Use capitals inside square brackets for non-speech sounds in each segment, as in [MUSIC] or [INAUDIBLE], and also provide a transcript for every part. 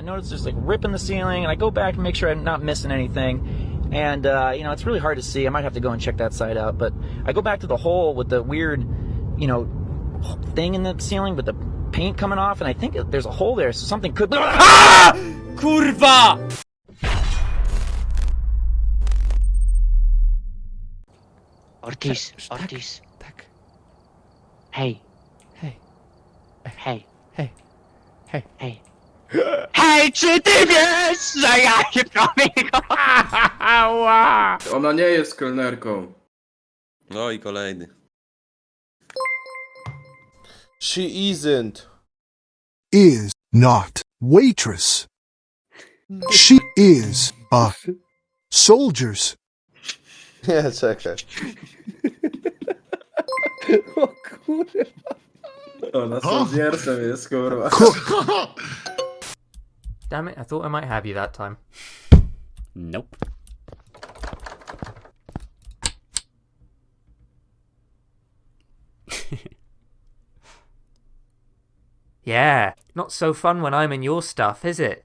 I notice there's like a rip in the ceiling, and I go back and make sure I'm not missing anything. And uh, you know, it's really hard to see. I might have to go and check that side out. But I go back to the hole with the weird, you know, thing in the ceiling with the paint coming off, and I think there's a hole there, so something could. [LAUGHS] Ah! Kurwa! Ortiz, Sz- tak, Ortiz, Tak. hej, Hej, hej, hej, hej. hej. Hej, czy ty wiesz, że ja się człowieku? Ała! Ona nie jest kelnerką. No i kolejny. She isn't. is not waitress. She is a soldiers. Nie, czekaj. O kurwa. Ona soldziersem jest, kurwa. [LAUGHS] Damn it, I thought I might have you that time. Nope. [LAUGHS] Yeah, not so fun when I'm in your stuff, is it?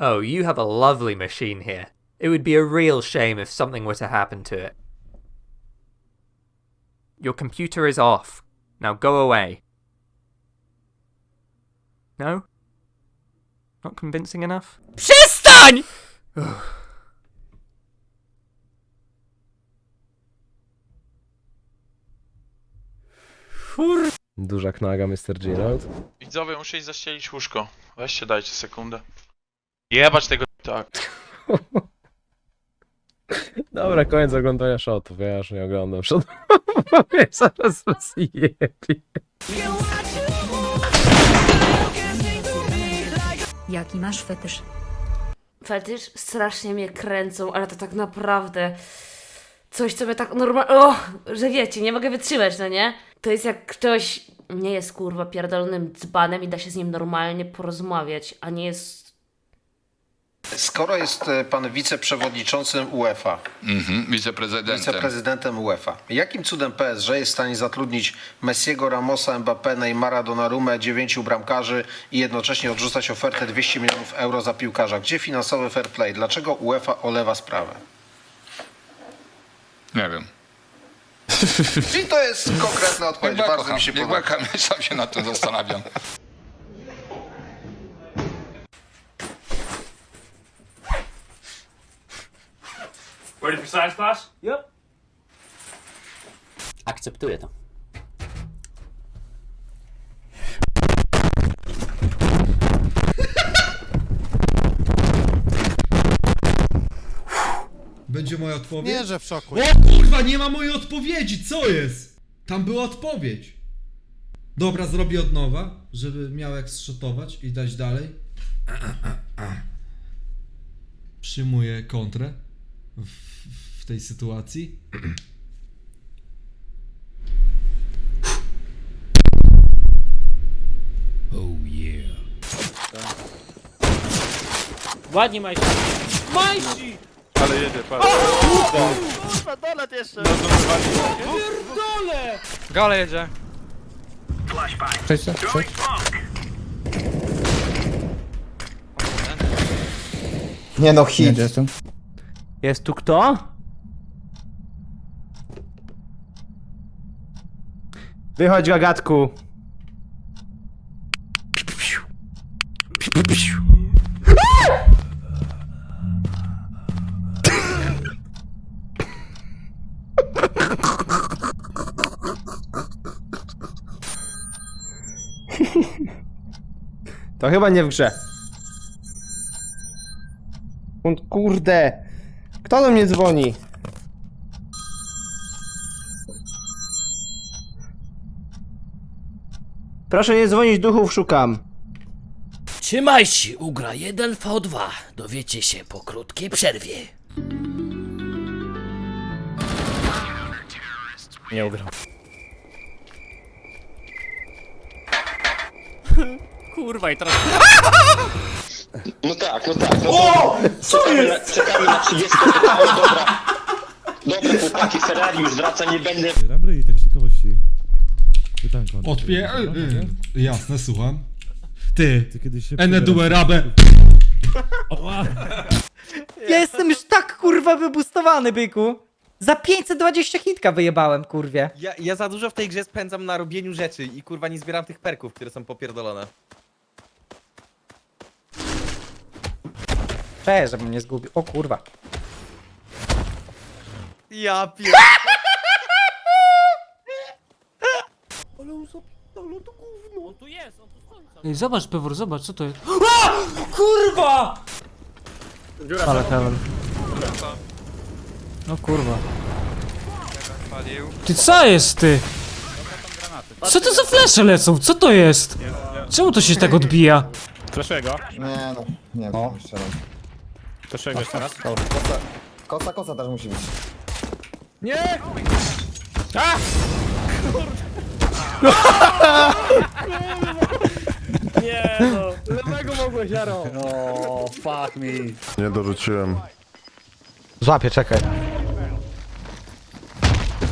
Oh, you have a lovely machine here. It would be a real shame if something were to happen to it. Your computer is off. Now go away. No? Not convincing enough? PRZESTAń! Duża knaga, Mr. Gerald. Widzowie, muszę iść zaścielić łóżko. Weźcie, dajcie sekundę. Jebać tego tak. [LAUGHS] Dobra, koniec oglądania shotów. Ja już nie oglądam shotów. [LAUGHS] Zaraz rozjebie. Jaki masz fetysz? fetysz strasznie mnie kręcą, ale to tak naprawdę coś, co mnie tak normalnie, o, że wiecie, nie mogę wytrzymać, no nie? To jest jak ktoś nie jest kurwa pierdolonym dzbanem i da się z nim normalnie porozmawiać, a nie jest Skoro jest e, pan wiceprzewodniczącym UEFA, Mhm, wiceprezydentem. wiceprezydentem UEFA, jakim cudem PSG jest w stanie zatrudnić Messiego, Ramosa, Mbappé, Neymara, Donnarumę, dziewięciu bramkarzy i jednocześnie odrzucać ofertę 200 milionów euro za piłkarza? Gdzie finansowy fair play? Dlaczego UEFA olewa sprawę? Nie wiem. Czyli to jest konkretna odpowiedź, Niech bardzo mi się podoba. kocham, sam się nad tym zastanawiam. Ready for science class? Yep. Akceptuję to. Będzie moja odpowiedź? Nie, że w szoku. O kurwa, nie ma mojej odpowiedzi, co jest? Tam była odpowiedź. Dobra, zrobię od nowa, żeby miał jak zszotować i dać dalej. [CLEARS THROAT] Przyjmuję kontrę w, tej sytuacji. Oh yeah. Ładnie, Majsi. Majsi! Ale jedzie, patrz. Kurwa, dolet jeszcze! Pierdolę! Gale jedzie. Nie no, hit. Jest tu kto? Wychodź, gagatku. To chyba nie w grze. Kurde. Kto do mnie dzwoni? Proszę nie dzwonić, duchów szukam. Trzymaj się, ugra 1v2. Dowiecie się po krótkiej przerwie. Nie ugrał. Kurwa i teraz... [LAUGHS] No tak, no tak. No o! Co jest? czekamy na 30 pytanie, dobra. Dobra, chłopaki, Ferrari już wraca, nie będę... Odpie... y, Jasne, słucham. Ty, Enedue Rabe. Ja jestem już tak kurwa wybustowany, byku. Za 520 hitka wyjebałem, kurwie. Ja, ja za dużo w tej grze spędzam na robieniu rzeczy i kurwa nie zbieram tych perków, które są popierdolone. Cześć, żebym nie zgubił. O kurwa. Ja pier... Ej, zobacz, Pewor, zobacz, co to jest. Kurwa! Ale heaven. No kurwa. Ty co jest, ty? Co to za flesze lecą? Co to jest? Czemu to się tak odbija? Flaszuję go. Nie no, nie No. jeszcze Flaszuję go jeszcze raz. Kosa, kosa też musi być. Nie! A! Nie no, lewego mogłeś, Jaro. O, fuck me. Nie dorzuciłem. Złapię, czekaj.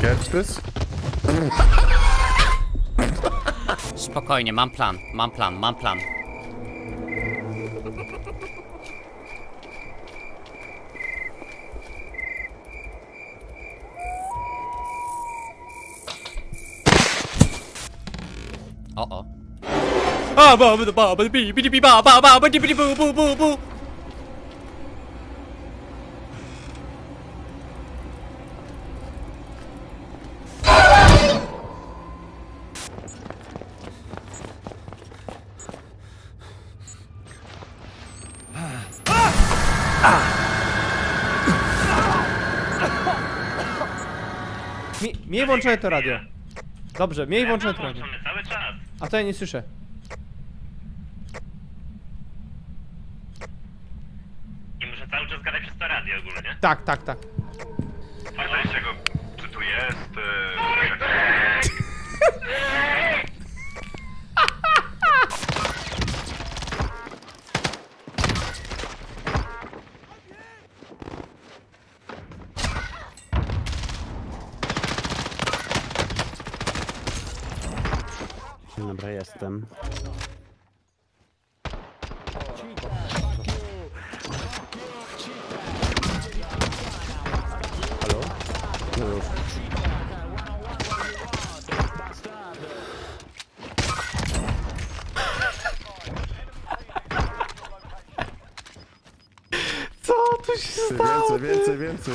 Catch this? Spokojnie, mam plan, mam plan, mam plan. O o. A, ba, ba, ba, ba, bi, bi, bi, ba, ba, ba, ba, di, bi, bu, bu, bu, bu. Mi, miej włączone to radio. Dobrze, miej włączone to radio. A to ja nie słyszę. I muszę cały czas gadać przez to radio ogólnie. Tak, tak, tak. Fajnie się go, czy tu jest... Dobra, jestem. Halo? No już. Co tu się stało? Więcej, więcej, więcej.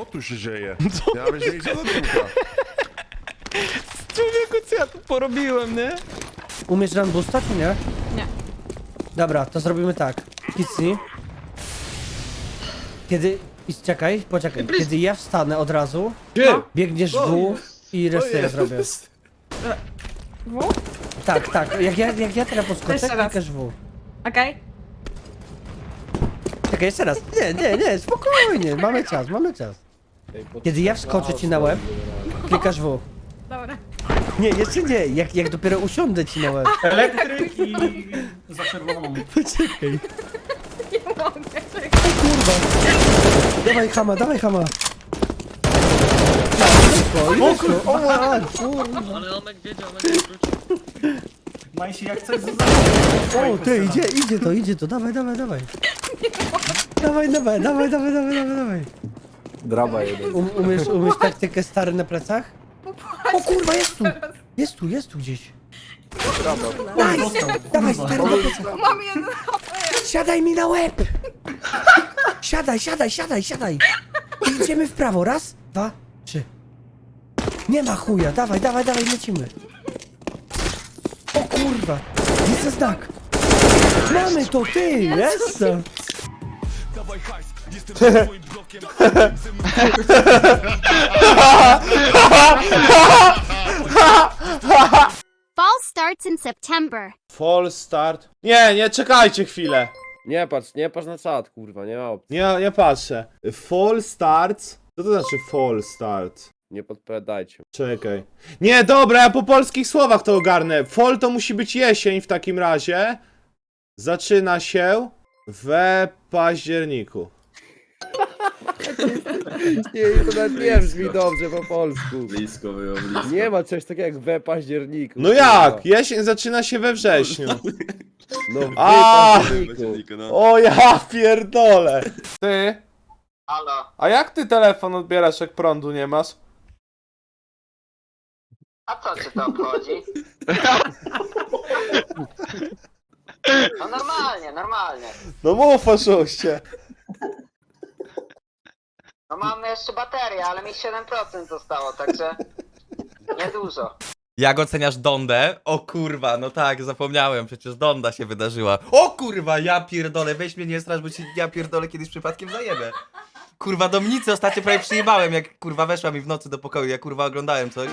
Co tu się dzieje? [LAUGHS] Ja być gdzie do tyłka. Człowieku, co ja tu porobiłem, nie? Umiesz run boosta, czy nie? Nie. Dobra, to zrobimy tak. Kicni. Kiedy... i Czekaj, poczekaj. Kiedy ja wstanę od razu, Gdzie? biegniesz w i resztę ja zrobię. W? Tak, tak. Jak ja, jak ja teraz podskoczę, Jeszcze raz. klikasz w. Okej. Czekaj, jeszcze raz. Nie, nie, nie, spokojnie. Mamy czas, mamy czas. Kiedy ja wskoczę ci na łeb, klikasz w. Dobra. Nie, jeszcze nie. Jak, jak dopiero usiądę ci na łeb. [LAUGHS] Elektryk i... [LAUGHS] za czerwoną. Poczekaj. Nie mogę, czekaj. Kurwa. Dawaj hama, dawaj hama. O, to? O, a, kurwa. Ale Omek wiedział, Omek wrócił. Majsi, jak chcesz O, ty, idzie, idzie to, idzie to. Dawaj, dawaj, dawaj. Dawaj, dawaj, dawaj, dawaj, dawaj, dawaj, dawaj. Draba jeden. Um, umiesz, umiesz taktykę stary na plecach? O kurwa, jest tu! Jest tu, jest tu gdzieś. Nice! Dawaj, stary na plecach. Mam jeden. Siadaj mi na łeb! Siadaj, siadaj, siadaj, siadaj! I idziemy w prawo. Raz, dwa, trzy. Nie ma chuja, dawaj, dawaj, dawaj, lecimy. O kurwa, widzę znak. Mamy to, ty, [LAUGHS] jest Fall starts in September. Fall start. Nie, nie, czekajcie chwilę. Nie patrz, nie patrz na czat, kurwa, nie ma opcji. Nie, nie patrzę. Fall starts? Co to znaczy fall start? Nie podpowiadajcie. Czekaj. Nie, dobra, ja po polskich słowach to ogarnę. Fall to musi być jesień w takim razie. Zaczyna się We październiku. [LAUGHS] Nie, to nawet nie brzmi dobrze po polsku. Blisko było, blisko. Nie ma czegoś takiego jak we październiku. No jak? Jesień zaczyna się we wrześniu. No w A! październiku. O ja pierdolę. Ty? Halo. A jak ty telefon odbierasz jak prądu nie masz? A co cię to obchodzi? [LAUGHS] No normalnie, normalnie. No mów oszuście. No mamy jeszcze baterię, ale mi 7% zostało, także niedużo. Jak oceniasz Dondę? O kurwa, no tak, zapomniałem, przecież Donda się wydarzyła. O kurwa, ja pierdolę, weź mnie nie strasz, bo ci ja pierdolę kiedyś przypadkiem zajebę. Kurwa, Domnicy ostatnio prawie przyjebałem, jak kurwa weszła mi w nocy do pokoju, jak kurwa oglądałem coś.